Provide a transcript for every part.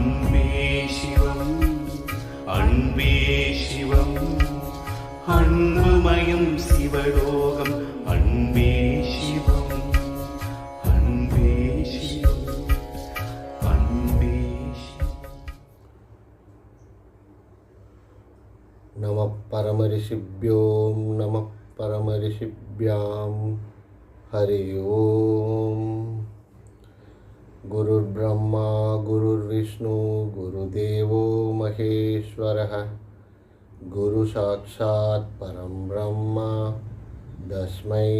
അൺപേ ശിവം അൺപേ ശിവം അൺപുമയം ശിവലോകം അൺപേ ശിവം പരമഋഷിഭ്യോ നമ പരമഋഷിഭ്യം ഹരി ഓം गुरुर्ब्रह्मा गुरुर्विष्णु गुरुदेवो महेश्वरः गुरुसाक्षात् परं ब्रह्म तस्मै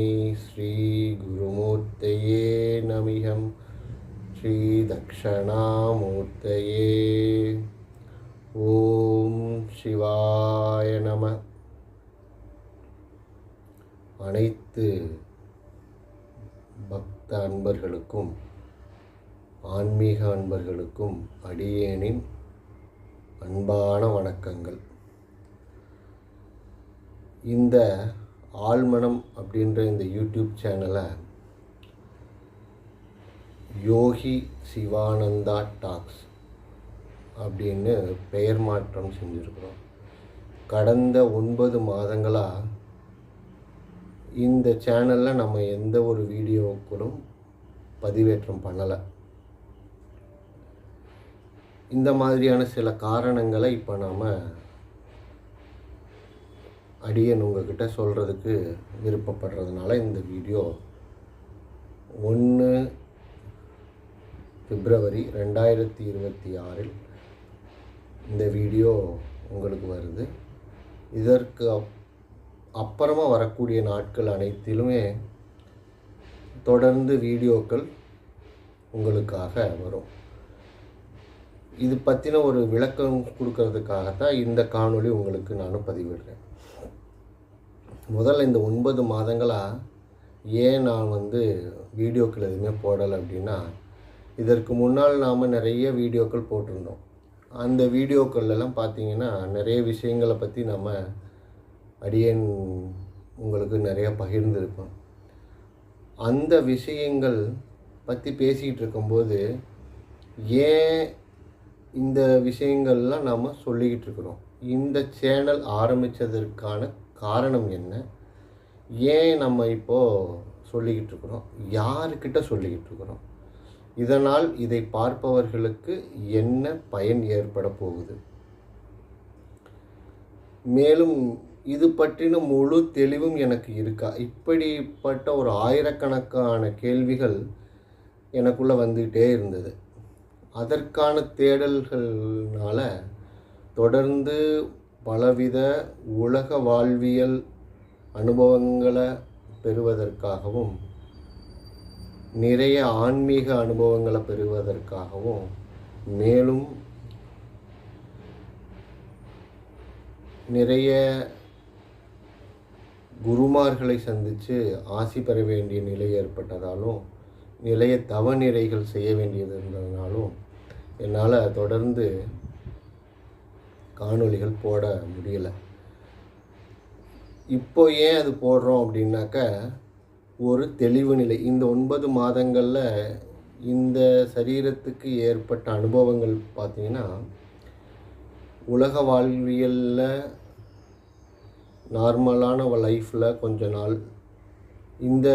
श्रीगुरुमूर्तये नमिहं श्रीदक्षिणामूर्तये ॐ शिवाय நம அனைத்து பக்த அன்பர்களுக்கும் ஆன்மீக அன்பர்களுக்கும் அடியேனின் அன்பான வணக்கங்கள். இந்த ஆழ்மனம் அப்படின்ற இந்த யூடியூப் சேனலை யோகி சிவானந்தா டாக்ஸ் அப்படின்னு பெயர் மாற்றம் செஞ்சுருக்கிறோம். கடந்த ஒன்பது மாதங்களாக இந்த சேனலில் நம்ம எந்த ஒரு வீடியோக்களும் பதிவேற்றம் பண்ணலை. இந்த மாதிரியான சில காரணங்களை இப்போ நாம் அடியன் உங்ககிட்ட சொல்கிறதுக்கு விருப்பப்படுறதுனால இந்த வீடியோ ஒன்று பிப்ரவரி ரெண்டாயிரத்தி இருபத்தி ஆறில் இந்த வீடியோ உங்களுக்கு வருது. இதற்கு அப் அப்புறமா வரக்கூடிய நாட்கள் அனைத்திலுமே தொடர்ந்து வீடியோக்கள் உங்களுக்காக வரும். இது பற்றின ஒரு விளக்கம் கொடுக்கறதுக்காகத்தான் இந்த காணொளி உங்களுக்கு நானும் பதிவிடுறேன். முதல்ல இந்த ஒன்பது மாதங்களாக ஏன் நான் வந்து வீடியோக்கள் எதுவுமே போடலை அப்படின்னா இதற்கு முன்னால் நாம் நிறைய வீடியோக்கள் போட்டிருந்தோம். அந்த வீடியோக்கள்லாம் பார்த்தீங்கன்னா நிறைய விஷயங்களை பற்றி நம்ம அடியன் உங்களுக்கு நிறைய பகிர்ந்திருப்போம். அந்த விஷயங்கள் பற்றி பேசிக்கிட்டு இருக்கும்போது ஏன் இந்த விஷயங்கள்லாம் நாம் சொல்லிக்கிட்டு இருக்கிறோம். இந்த சேனல் ஆரம்பித்ததற்கான காரணம் என்ன? ஏன் நம்ம இப்போது சொல்லிக்கிட்டு இருக்கிறோம்? யாருக்கிட்ட சொல்லிக்கிட்டு இருக்கிறோம்? இதனால் இதை பார்ப்பவர்களுக்கு என்ன பயன் ஏற்பட போகுது? மேலும் இது பற்றின முழு தெளிவும் எனக்கு இருக்கா? இப்படிப்பட்ட ஒரு ஆயிரக்கணக்கான கேள்விகள் எனக்குள்ளே வந்துக்கிட்டே இருந்தது. அதற்கான தேடல்கள்னால தொடர்ந்து பலவித உலக வாழ்வியல் அனுபவங்களை பெறுவதற்காகவும் நிறைய ஆன்மீக அனுபவங்களை பெறுவதற்காகவும் மேலும் நிறைய குருமார்களை சந்தித்து ஆசி பெற வேண்டிய நிலை ஏற்பட்டதாலும் நிலைய தவநிறைகள் செய்ய வேண்டியது இருந்ததுனாலும் என்னால் தொடர்ந்து காணொளிகள் போட முடியலை. இப்போ ஏன் அது போடுறோம் அப்படின்னாக்க ஒரு தெளிவு நிலை. இந்த ஒன்பது மாதங்களில் இந்த சரீரத்துக்கு ஏற்பட்ட அனுபவங்கள் பார்த்திங்கன்னா உலக வாழ்வியலில் நார்மலான லைஃப்பில் கொஞ்ச நாள் இந்த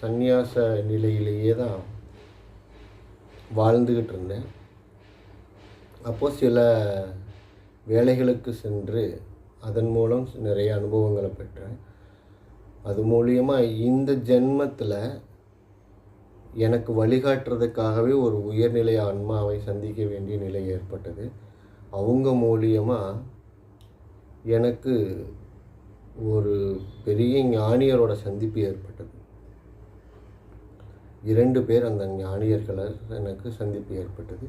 சந்நியாச நிலையிலேயே தான் வாழ்ந்துக்கிட்டு இருந்தேன். அப்போது சில வேலைகளுக்கு சென்று அதன் மூலம் நிறைய அனுபவங்களை பெற்றேன். அது மூலியமாக இந்த ஜென்மத்தில் எனக்கு வழிகாட்டுறதுக்காகவே ஒரு உயர்நிலை ஆன்மாவை சந்திக்க வேண்டிய நிலை ஏற்பட்டது. அவங்க மூலியமாக எனக்கு ஒரு பெரிய ஞானியரோட சந்திப்பு ஏற்பட்டது. இரண்டு பேர் அந்த ஞானியர்களை எனக்கு சந்திப்பு ஏற்பட்டது.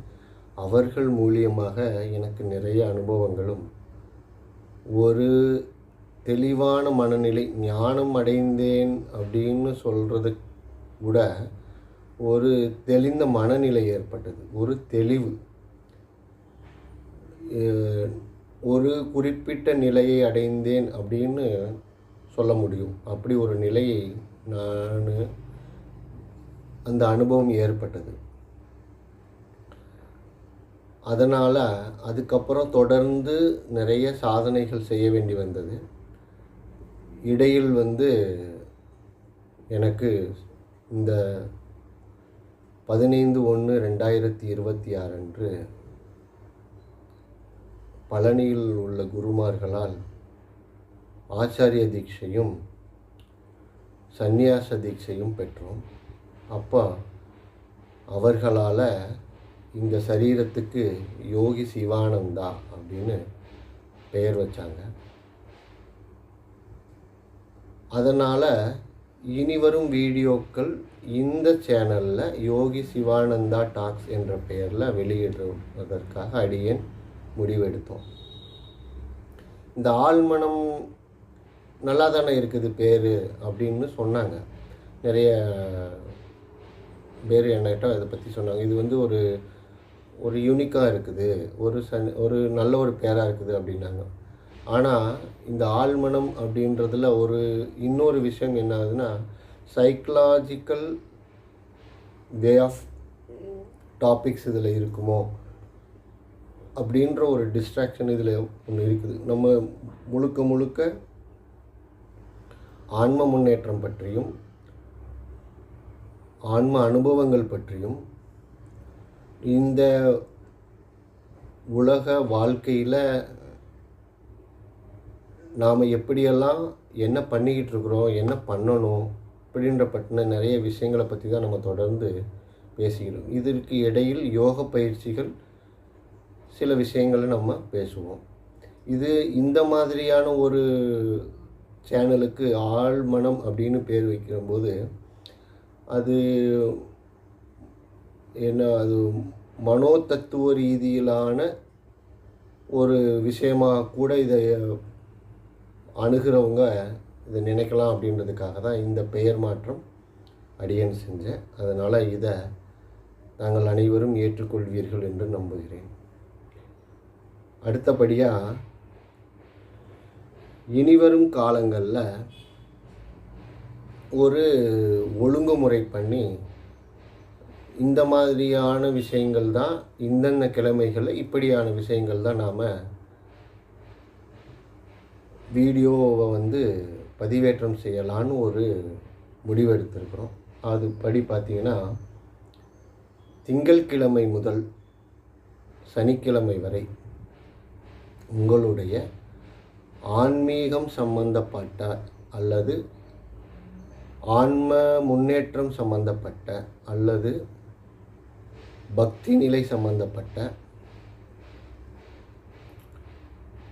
அவர்கள் மூலியமாக எனக்கு நிறைய அனுபவங்களும் ஒரு தெளிவான மனநிலை ஞானம் அடைந்தேன் அப்படின்னு சொல்கிறது கூட ஒரு தெளிந்த மனநிலை ஏற்பட்டது. ஒரு தெளிவு. ஒரு குறிப்பிட்ட நிலையை அடைந்தேன் அப்படின்னு சொல்ல முடியும். அப்படி ஒரு நிலையை நான் அந்த அனுபவம் ஏற்பட்டது. அதனால் அதுக்கப்புறம் தொடர்ந்து நிறைய சாதனைகள் செய்ய வேண்டி வந்தது. இடையில் வந்து எனக்கு இந்த பதினைந்து ஒன்று ரெண்டாயிரத்தி இருபத்தி ஆறு அன்று பழனியில் உள்ள குருமார்களால் ஆச்சாரிய தீட்சையும் சந்நியாச தீட்சையும் பெற்றோம். அப்போ அவர்களால் இந்த சரீரத்துக்கு யோகி சிவானந்தா அப்படின்னு பெயர் வச்சாங்க. அதனால் இனி வரும் வீடியோக்கள் இந்த சேனலில் யோகி சிவானந்தா டாக்ஸ் என்ற பெயரில் வெளியிடுவதற்காக அடியேன் முடிவெடுத்தோம். இந்த ஆழ்மனம் நல்லா தானே இருக்குது பேர் அப்படின்னு சொன்னாங்க. நிறைய பேர் என்கிட்ட இதை பற்றி சொன்னாங்க. இது வந்து ஒரு ஒரு யூனிக்காக இருக்குது. ஒரு சன் ஒரு நல்ல ஒரு பேராக இருக்குது அப்படின்னாங்க. ஆனால் இந்த ஆழ்மனம் அப்படின்றதுல ஒரு இன்னொரு விஷயம் என்ன ஆகுதுன்னா சைக்கலாஜிக்கல் வே ஆஃப் டாபிக்ஸ் இதில் இருக்குமோ அப்படின்ற ஒரு டிஸ்ட்ராக்ஷன் இதில் ஒன்று இருக்குது. நம்ம முழுக்க முழுக்க ஆன்ம முன்னேற்றம் பற்றியும் ஆன்ம அனுபவங்கள் பற்றியும் இந்த உலக வாழ்க்கையில் நாம் எப்படியெல்லாம் என்ன பண்ணிக்கிட்டு இருக்கிறோம் என்ன பண்ணணும் அப்படின்ற பற்றின நிறைய விஷயங்களை பற்றி தான் நம்ம தொடர்ந்து பேசிக்கிறோம். இதற்கு இடையில் யோக பயிற்சிகள் சில விஷயங்களை நம்ம பேசுவோம். இது இந்த மாதிரியான ஒரு சேனலுக்கு ஆழ்மனம் அப்படின்னு பேர் வைக்கிறபோது அது என்ன அது மனோ தத்துவ ரீதியிலான ஒரு விஷயமாக கூட இதை அணுகிறவங்க இதை நினைக்கலாம் அப்படின்றதுக்காக தான் இந்த பெயர் மாற்றம் அடியேன் செஞ்சேன். அதனால் இதை நாங்கள் அனைவரும் ஏற்றுக்கொள்வீர்கள் என்று நம்புகிறேன். அடுத்தபடியாக இனிவரும் காலங்களில் ஒரு ஒழுங்குமுறை பண்ணி இந்த மாதிரியான விஷயங்கள் தான் இந்தந்த கிழமைகளில் இப்படியான விஷயங்கள் தான் நாம் வீடியோவை வந்து பதிவேற்றம் செய்யலான்னு ஒரு முடிவெடுத்திருக்கிறோம் அதுபடி பார்த்தீங்கன்னா திங்கள்கிழமை முதல் சனிக்கிழமை வரை உங்களுடைய ஆன்மீகம் சம்பந்தப்பட்ட அல்லது ஆன்ம முன்னேற்றம் சம்பந்தப்பட்ட அல்லது பக்தி நிலை சம்பந்தப்பட்ட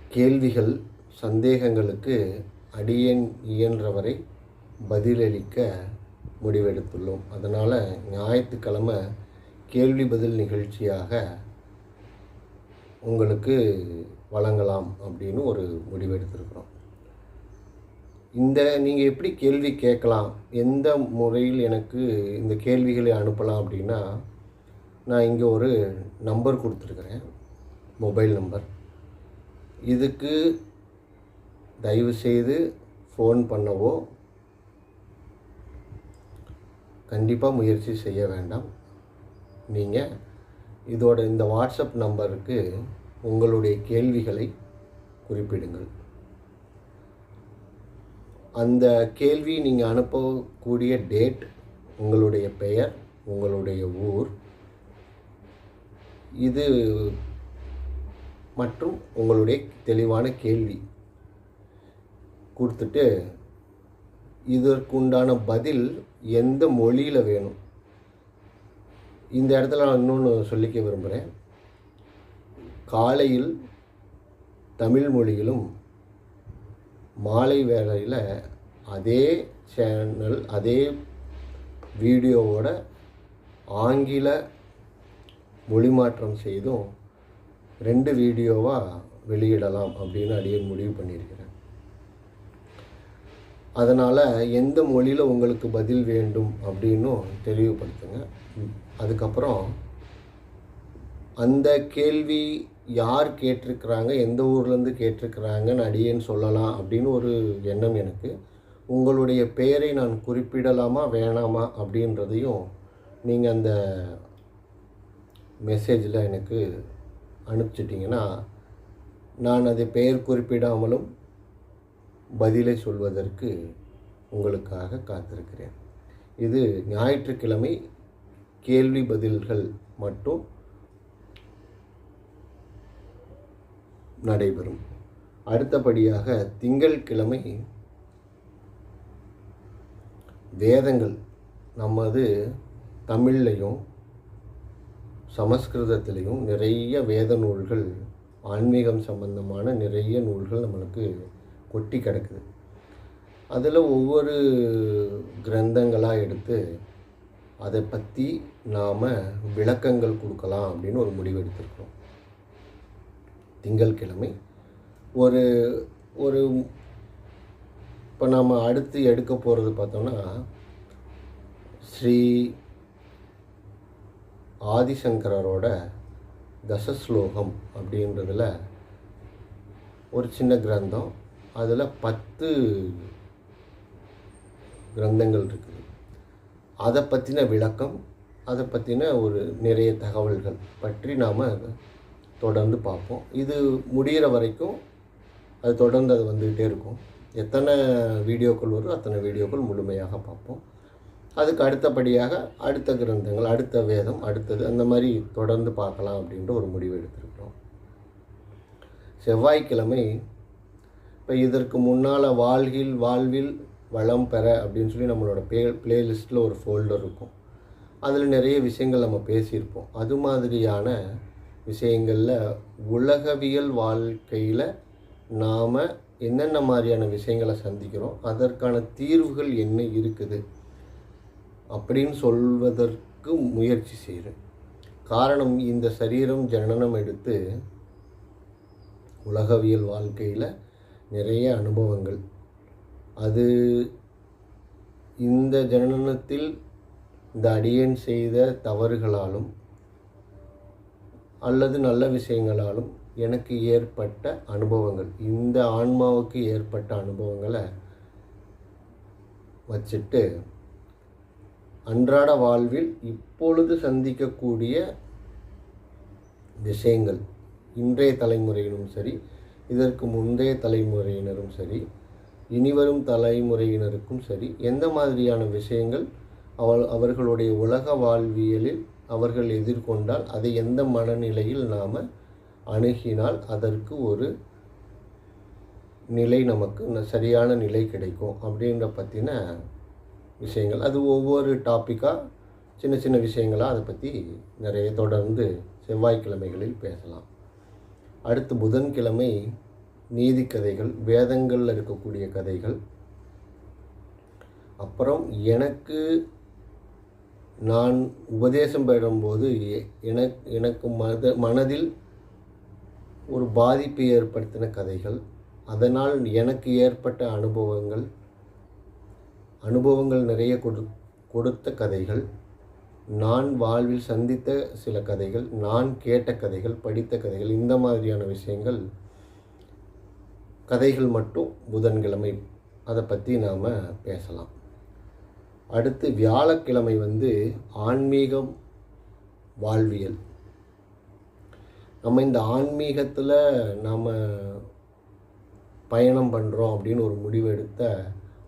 கேள்விகள் சந்தேகங்களுக்கு அடியேன் இயன்றவரை பதிலளிக்க முடிவெடுத்துள்ளோம். அதனால் ஞாயிற்றுக்கிழமை கேள்வி பதில் நிகழ்ச்சியாக உங்களுக்கு வழங்கலாம் அப்படின்னு ஒரு முடிவெடுத்திருக்கிறோம். இந்த நீங்கள் எப்படி கேள்வி கேட்கலாம்? எந்த முறையில் எனக்கு இந்த கேள்விகளை அனுப்பலாம் அப்படின்னா நான் இங்கே ஒரு நம்பர் கொடுத்துருக்குறேன். Mobile number. இதுக்கு தயவுசெய்து ஃபோன் பண்ணவோ கண்டிப்பாக முயற்சி செய்ய வேண்டாம். நீங்கள் இதோட இந்த வாட்ஸ்அப் நம்பருக்கு உங்களுடைய கேள்விகளை குறிப்பிடுங்கள். அந்த கேள்வி நீங்கள் அனுப்பக்கூடிய டேட் உங்களுடைய பெயர் உங்களுடைய ஊர் இது மற்றும் உங்களுடைய தெளிவான கேள்வி. கொடுத்துட்டு இதற்குண்டான பதில் எந்த மொழியில் வேணும்? இந்த இடத்துல நான் இன்னொன்று சொல்லிக்க விரும்புகிறேன் காலையில் தமிழ் மொழியிலும் மாலை வேளையில் அதே சேனல் அதே வீடியோவோட ஆங்கில மொழிமாற்றம் செய்தும் ரெண்டு வீடியோவாக வெளியிடலாம் அப்படின்னு அடியே முடிவு பண்ணியிருக்கிறேன். அதனால் எந்த மொழியில் உங்களுக்கு பதில் வேண்டும் அப்படின்னும் தெளிவுபடுத்துங்க. அதுக்கப்புறம் அந்த கேள்வி யார் கேட்டிருக்கிறாங்க எந்த ஊர்லேருந்து கேட்டிருக்கிறாங்கன்னு அடியேன்னு சொல்லலாம் அப்படின்னு ஒரு எண்ணம் எனக்கு. உங்களுடைய பெயரை நான் குறிப்பிடலாமா வேணாமா அப்படின்றதையும் நீங்கள் அந்த மெசேஜில் எனக்கு அனுப்பிச்சிட்டிங்கன்னா நான் அதை பெயர் குறிப்பிடாமலும் பதிலை சொல்வதற்கு உங்களுக்காக காத்திருக்கிறேன். இது ஞாயிற்றுக்கிழமை கேள்வி பதில்கள் மட்டும். நடைபெறும். அடுத்தபடியாக திங்கட்கிழமை வேதங்கள் நமது தமிழ்லையும் சமஸ்கிருதத்திலையும் நிறைய வேத நூல்கள் ஆன்மீகம் சம்பந்தமான நிறைய நூல்கள் நம்மளுக்கு கொட்டி கிடக்குது. அதில் ஒவ்வொரு கிரந்தங்களாக எடுத்து அதை பற்றி நாம் விளக்கங்கள் கொடுக்கலாம் அப்படின்னு ஒரு முடிவு எடுத்திருக்கிறோம். திங்கள்கிழமை. ஒரு ஒரு இப்போ நாம் அடுத்து எடுக்க போகிறது பார்த்தோம்னா ஸ்ரீ ஆதிசங்கரோட தசஸ்லோகம் அப்படின்றதுல ஒரு சின்ன கிரந்தம். அதில் பத்து கிரந்தங்கள் இருக்குது. அதை பற்றின விளக்கம் அதை பற்றின ஒரு நிறைய தகவல்கள் பற்றி நாம் தொடர்ந்து பார்ப்போம். இது முடிகிற வரைக்கும் அது தொடர்ந்து அது வந்துக்கிட்டே இருக்கும். எத்தனை வீடியோக்கள் வரும் அத்தனை வீடியோக்கள் முழுமையாக பார்ப்போம். அதுக்கு அடுத்தபடியாக அடுத்த கிரந்தங்கள் அடுத்த வேதம் அடுத்தது அந்த மாதிரி தொடர்ந்து பார்க்கலாம் அப்படின்ற ஒரு முடிவு எடுத்திருக்கிறோம். செவ்வாய்க்கிழமை இப்போ இதற்கு முன்னால் வாழ்கில் வாழ்வில் வளம் பெற அப்படின்னு சொல்லி நம்மளோட பே பிளேலிஸ்ட்டில் ஒரு ஃபோல்டர் இருக்கும். அதில் நிறைய விஷயங்கள் நம்ம பேசியிருப்போம். அது மாதிரியான விஷயங்களில் உலகவியல் வாழ்க்கையில் நாம் என்னென்ன மாதிரியான விஷயங்களை சந்திக்கிறோம் அதற்கான தீர்வுகள் என்ன இருக்குது அப்படின்னு சொல்வதற்கு முயற்சி செய்கிறேன் காரணம் இந்த சரீரம் ஜனனம் எடுத்து உலகவியல் வாழ்க்கையில் நிறைய அனுபவங்கள். அது இந்த ஜனனத்தில் இந்த அடியன் செய்த தவறுகளாலும் அல்லது நல்ல விஷயங்களாலும் எனக்கு ஏற்பட்ட அனுபவங்கள். இந்த ஆன்மாவுக்கு ஏற்பட்ட அனுபவங்களை வச்சுட்டு அன்றாட வாழ்வில் இப்பொழுது சந்திக்கக்கூடிய விஷயங்கள் இன்றைய தலைமுறையினரும் சரி இதற்கு முந்தைய தலைமுறையினரும் சரி இனிவரும் தலைமுறையினருக்கும் சரி எந்த மாதிரியான விஷயங்கள் அவள் அவர்களுடைய உலக வாழ்வியலில் அவர்கள் எதிர்கொண்டால் அதை எந்த மனநிலையில் நாம் அணுகினால் அதற்கு ஒரு நிலை நமக்கு சரியான நிலை கிடைக்கும் அப்படின்ற பற்றின விஷயங்கள். அது ஒவ்வொரு டாப்பிக்காக சின்ன சின்ன விஷயங்களாக அதை பற்றி நிறைய தொடர்ந்து செவ்வாய்க்கிழமைகளில் பேசலாம். அடுத்து புதன்கிழமை நீதி கதைகள் வேதங்களில் இருக்கக்கூடிய கதைகள். அப்புறம் எனக்கு நான் உபதேசம் பெறும்போது எ- எனக்கு எனக்கு மத மனதில் ஒரு பாதிப்பை ஏற்படுத்தின கதைகள். அதனால் எனக்கு ஏற்பட்ட அனுபவங்கள் அனுபவங்கள் நிறைய கொடு கொடுத்த கதைகள். நான் வாழ்வில் சந்தித்த சில கதைகள் நான் கேட்ட கதைகள் படித்த கதைகள் இந்த மாதிரியான விஷயங்கள். கதைகள் மட்டும் புதன்கிழமை. அதை பற்றி நாம் பேசலாம். அடுத்து வியாழக்கிழமை வந்து ஆன்மீகம் வாழ்வியல். நம்ம இந்த ஆன்மீகத்தில் நாம் பயணம் பண்ணுறோம் அப்படின்னு ஒரு முடிவெடுத்த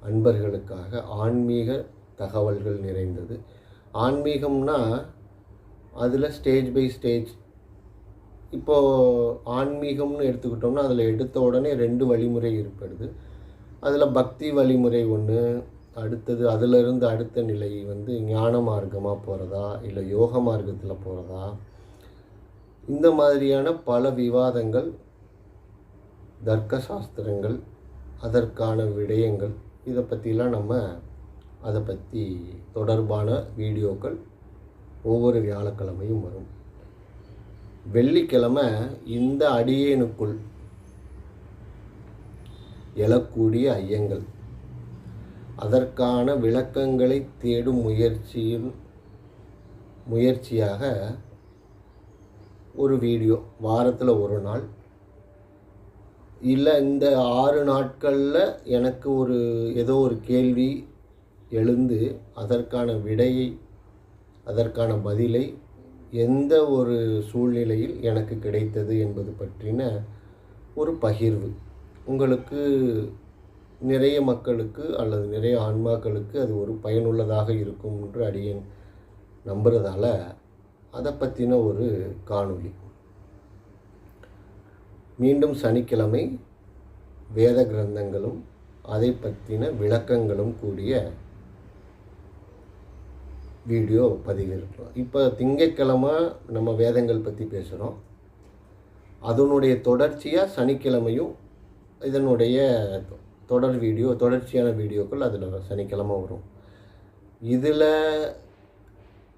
அன்பர்களுக்காக ஆன்மீக தகவல்கள் நிறைந்தது. ஆன்மீகம்னா அதில் ஸ்டேஜ் பை ஸ்டேஜ் இப்போது ஆன்மீகம்னு எடுத்துக்கிட்டோம்னா அதில் எடுத்த உடனே ரெண்டு வழிமுறை ஏற்படுது. அதில் பக்தி வழிமுறை ஒன்று அடுத்தது அதிலிருந்து அடுத்த நிலை வந்து ஞான மார்க்கமாக போகிறதா இல்லை யோக மார்க்கத்தில் போகிறதா இந்த மாதிரியான பல விவாதங்கள் தர்க்க சாஸ்திரங்கள் அதற்கான விடயங்கள் இதை பற்றிலாம் நம்ம அதை பற்றி தொடர்பான வீடியோக்கள் ஒவ்வொரு வியாழக்கிழமையும் வரும். வெள்ளிக்கிழமை இந்த அடியேனுக்குள் எழக்கூடிய ஐயங்கள். அதற்கான விளக்கங்களை தேடும் முயற்சியும் முயற்சியாக ஒரு வீடியோ வாரத்தில் ஒரு நாள். இல்லை இந்த ஆறு நாட்களில் எனக்கு ஒரு ஏதோ ஒரு கேள்வி எழுந்து அதற்கான விடையை அதற்கான பதிலை எந்த ஒரு சூழ்நிலையில் எனக்கு கிடைத்தது என்பது பற்றின ஒரு பகிர்வு. உங்களுக்கு நிறைய மக்களுக்கு அல்லது நிறைய ஆன்மாக்களுக்கு அது ஒரு பயனுள்ளதாக இருக்கும் என்று அடியேன் நம்புறதால அதை பற்றின ஒரு காணொளி. மீண்டும் சனிக்கிழமை வேத கிரந்தங்களும் அதை பற்றின விளக்கங்களும் கூடிய வீடியோ பதிவிருக்கிறோம் இப்போ திங்கக்கிழமை நம்ம வேதங்கள் பற்றி பேசுகிறோம் அதனுடைய தொடர்ச்சியாக சனிக்கிழமையும் இதனுடைய தொடர் வீடியோ தொடர்ச்சியான வீடியோக்கள் அதில் சனிக்கிழமை வரும். இதில்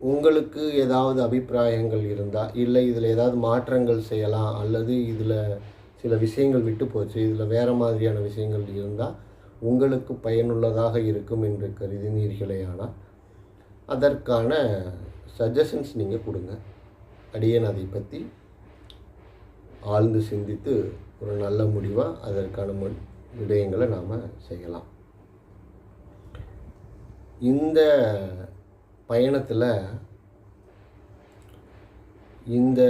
உங்களுக்கு ஏதாவது அபிப்பிராயங்கள் இருந்தால் இல்லை இதில் ஏதாவது மாற்றங்கள் செய்யலாம் அல்லது இதில் சில விஷயங்கள் விட்டு போச்சு இதில் வேறு மாதிரியான விஷயங்கள் இருந்தால் உங்களுக்கு பயனுள்ளதாக இருக்கும் என்று கருதினீர்களேயானால் அதற்கான சஜஷன்ஸ் நீங்கள் கொடுங்க. அடியேன் அதை பற்றி ஆழ்ந்து சிந்தித்து ஒரு நல்ல முடிவாக அதற்கான மு விடயங்களை நாம் செய்யலாம். இந்த பயணத்தில் இந்த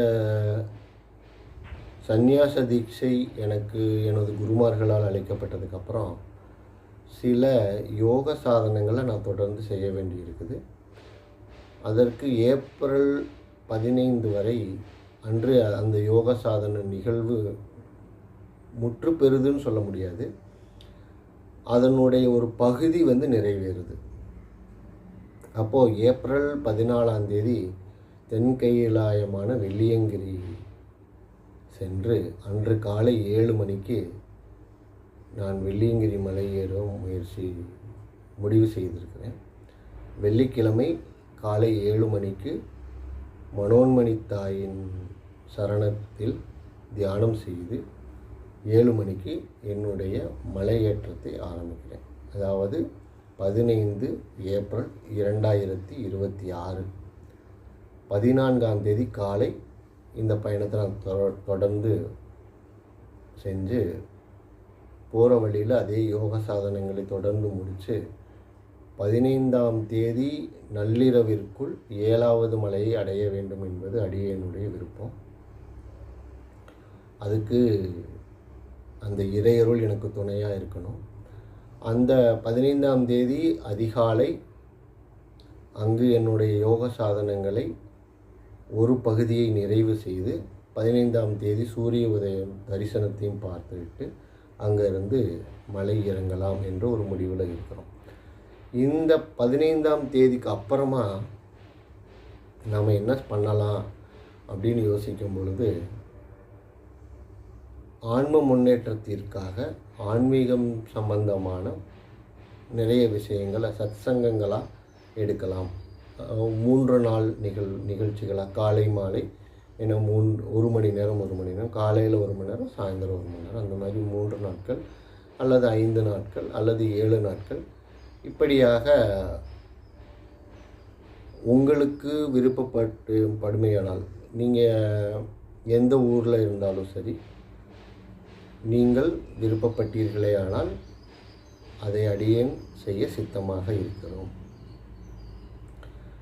சந்நியாச தீட்சை எனக்கு எனது குருமார்களால் அளிக்கப்பட்டதுக்கப்புறம் சில யோக சாதனங்களை நான் தொடர்ந்து செய்ய வேண்டியிருக்குது. அதற்கு ஏப்ரல் பதினைந்து வரை அன்று அந்த யோக சாதன நிகழ்வு முற்று பெறுதுன்னு சொல்ல முடியாது. அதனுடைய ஒரு பகுதி வந்து நிறைவேறுது. அப்போது ஏப்ரல் பதினாலாம் தேதி தென்கையிலாயமான வெள்ளியங்கிரி சென்று அன்று காலை ஏழு மணிக்கு நான் வெள்ளியங்கிரி மலை ஏற முயற்சி முடிவு செய்திருக்கிறேன். வெள்ளிக்கிழமை காலை ஏழு மணிக்கு மனோன்மணி தாயின் சரணத்தில் தியானம் செய்து ஏழு மணிக்கு என்னுடைய மலையேற்றத்தை ஆரம்பிக்கிறேன். அதாவது பதினைந்து ஏப்ரல் இரண்டாயிரத்தி இருபத்தி ஆறு. பதினான்காம் தேதி காலை இந்த பயணத்தை நான் தொடர்ந்து செஞ்சு போகிற வழியில் அதே யோக சாதனங்களை தொடர்ந்து முடித்து பதினைந்தாம் தேதி நள்ளிரவிற்குள் ஏழாவது மலையை அடைய வேண்டும் என்பது அடியனுடைய விருப்பம். அதுக்கு அந்த இறையருள் எனக்கு துணையாக இருக்கணும். அந்த பதினைந்தாம் தேதி அதிகாலை அங்கு என்னுடைய யோக சாதனங்களை ஒரு பகுதியை நிறைவு செய்து பதினைந்தாம் தேதி சூரிய உதயம் தரிசனத்தையும் பார்த்துவிட்டு அங்கேருந்து மலை இறங்கலாம் என்று ஒரு முடிவில் இருக்கிறோம். இந்த பதினைந்தாம் தேதிக்கு அப்புறமா நாம் என்ன பண்ணலாம் அப்படின்னு யோசிக்கும் பொழுது ஆன்ம முன்னேற்றத்திற்காக ஆன்மீகம் சம்பந்தமான நிறைய விஷயங்களை சத்சங்கங்களாக எடுக்கலாம். மூன்று நாள் நிகழ் நிகழ்ச்சிகளாக காலை மாலை என மூன்று ஒரு மணி நேரம் ஒரு மணி நேரம். காலையில் ஒரு மணி நேரம் சாயந்தரம் ஒரு மணி நேரம். அந்த மாதிரி மூன்று நாட்கள் அல்லது ஐந்து நாட்கள் அல்லது ஏழு நாட்கள். இப்படியாக உங்களுக்கு விருப்பப்பட்டு படுமையானால் நீங்கள் எந்த ஊரில் இருந்தாலும் சரி நீங்கள் விருப்பப்பட்டீர்களே ஆனால் அதை அடியேன் செய்ய சித்தமாக இருக்கிறோம்.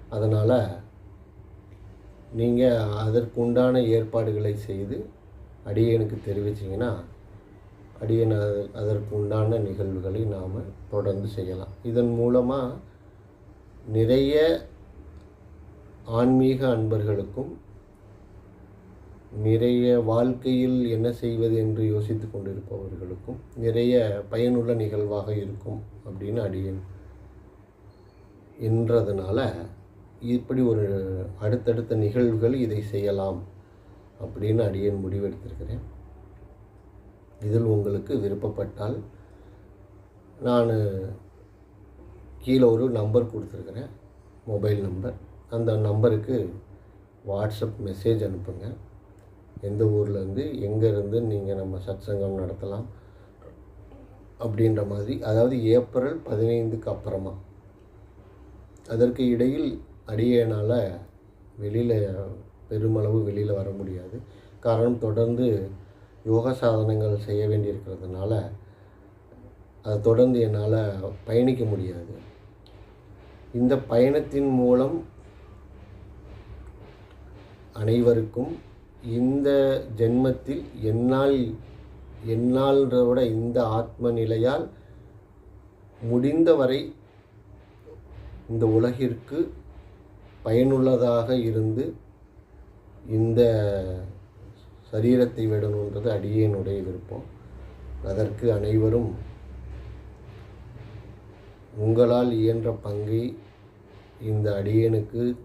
அதனால் நீங்கள் அதற்குண்டான ஏற்பாடுகளை செய்து அடியனுக்கு தெரிவிச்சிங்கன்னா அடியன் அது அதற்கு உண்டான நிகழ்வுகளை நாம் தொடர்ந்து செய்யலாம். இதன் மூலமாக நிறைய ஆன்மீக அன்பர்களுக்கும் நிறைய வாழ்க்கையில் என்ன செய்வது என்று யோசித்து கொண்டிருப்பவர்களுக்கும் நிறைய பயனுள்ள நிகழ்வாக இருக்கும் அப்படின்னு அடியேன். என்றதுனால இப்படி ஒரு அடுத்தடுத்த நிகழ்வுகள் இதை செய்யலாம் அப்படின்னு அடியேன் முடிவெடுத்திருக்கிறேன். இதில் உங்களுக்கு விருப்பப்பட்டால் நான் கீழே ஒரு நம்பர் கொடுத்துருக்குறேன் மொபைல் நம்பர். அந்த நம்பருக்கு வாட்ஸ்அப் மெசேஜ் அனுப்புங்கள் எந்த ஊர்லேருந்து எங்கேருந்து நீங்கள் நம்ம சத்சங்கம் நடத்தலாம் அப்படின்ற மாதிரி அதாவது ஏப்ரல் பதினைந்துக்கு அப்புறமா. அதற்கு இடையில் அடியனால் வெளியில் பெருமளவு வெளியில் வர முடியாது. காரணம் தொடர்ந்து யோக சாதனங்கள் செய்ய வேண்டியிருக்கிறதுனால அதை தொடர்ந்து என்னால் பயணிக்க முடியாது. இந்த பயணத்தின் மூலம் அனைவருக்கும் இந்த ஜென்மத்தில் என்னால் என்னால்ன்றத விட இந்த ஆத்ம நிலையால் முடிந்தவரை இந்த உலகிற்கு பயனுள்ளதாக இருந்து இந்த சரீரத்தை விடணுன்றது அடியேனுடைய விருப்பம். அதற்கு அனைவரும் உங்களால் இயன்ற பங்கை இந்த அடியேனுக்கு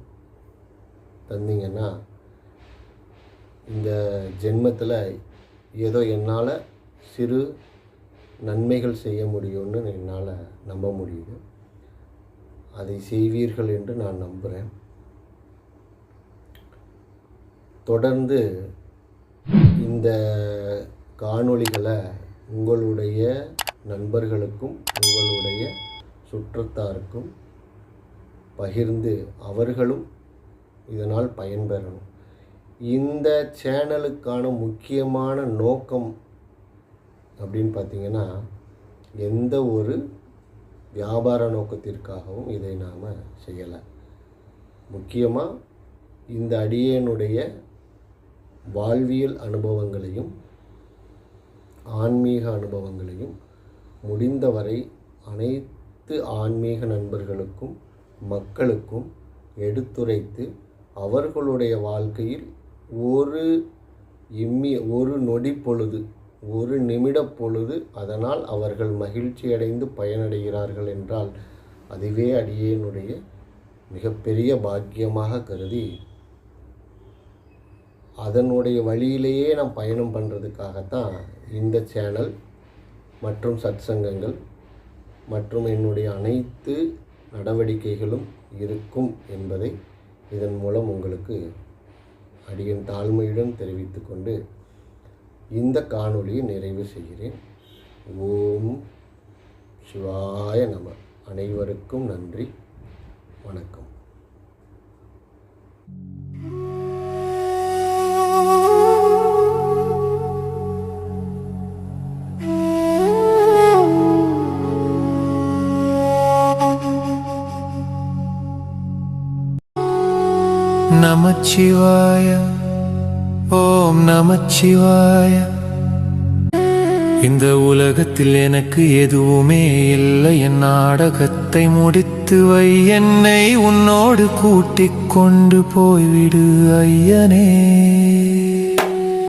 தந்தீங்கன்னா இந்த ஜென்மத்தில் ஏதோ என்னால் சிறு நன்மைகள் செய்ய முடியும்னு என்னால் நம்ப முடியுது. அதை செய்வீர்கள் என்று நான் நம்புகிறேன் தொடர்ந்து இந்த காணொளிகளை உங்களுடைய நண்பர்களுக்கும் உங்களுடைய சுற்றத்தாருக்கும் பகிர்ந்து அவர்களும் இதனால் பயன்பெறணும். இந்த சேனலுக்கான முக்கியமான நோக்கம் அப்படின்னு பார்த்தீங்கன்னா எந்த ஒரு வியாபார நோக்கத்திற்காகவும் இதை நாம் செய்யலை. முக்கியமாக இந்த அடியனுடைய வாழ்வியல் அனுபவங்களையும் ஆன்மீக அனுபவங்களையும் முடிந்தவரை அனைத்து ஆன்மீக நண்பர்களுக்கும் மக்களுக்கும் எடுத்துரைத்து அவர்களுடைய வாழ்க்கையில் ஒரு இம்மி ஒரு நொடி பொழுது ஒரு நிமிட பொழுது அதனால் அவர்கள் மகிழ்ச்சி அடைந்து பயனடைகிறார்கள் என்றால் அதுவே அடியேனுடைய மிகப்பெரிய பாக்கியமாக கருதி அதனுடைய வழியிலேயே நான் பயணம் பண்ணுறதுக்காகத்தான் இந்த சேனல் மற்றும் சத்சங்கங்கள் மற்றும் என்னுடைய அனைத்து நடவடிக்கைகளும் இருக்கும் என்பதை இதன் மூலம் உங்களுக்கு அடியின் தாழ்மையுடன் தெரிவித்துக்கொண்டு இந்த காணொளியை நிறைவு செய்கிறேன். ஓம் சிவாய நம. அனைவருக்கும் நன்றி. வணக்கம். நமச்சிவாய. ஓம் நமச்சிவாய. இந்த உலகத்தில் எனக்கு எதுவுமே இல்லை. என் நாடகத்தை முடித்து வை. என்னை உன்னோடு கூட்டிக் கொண்டு போய்விடு ஐயனே.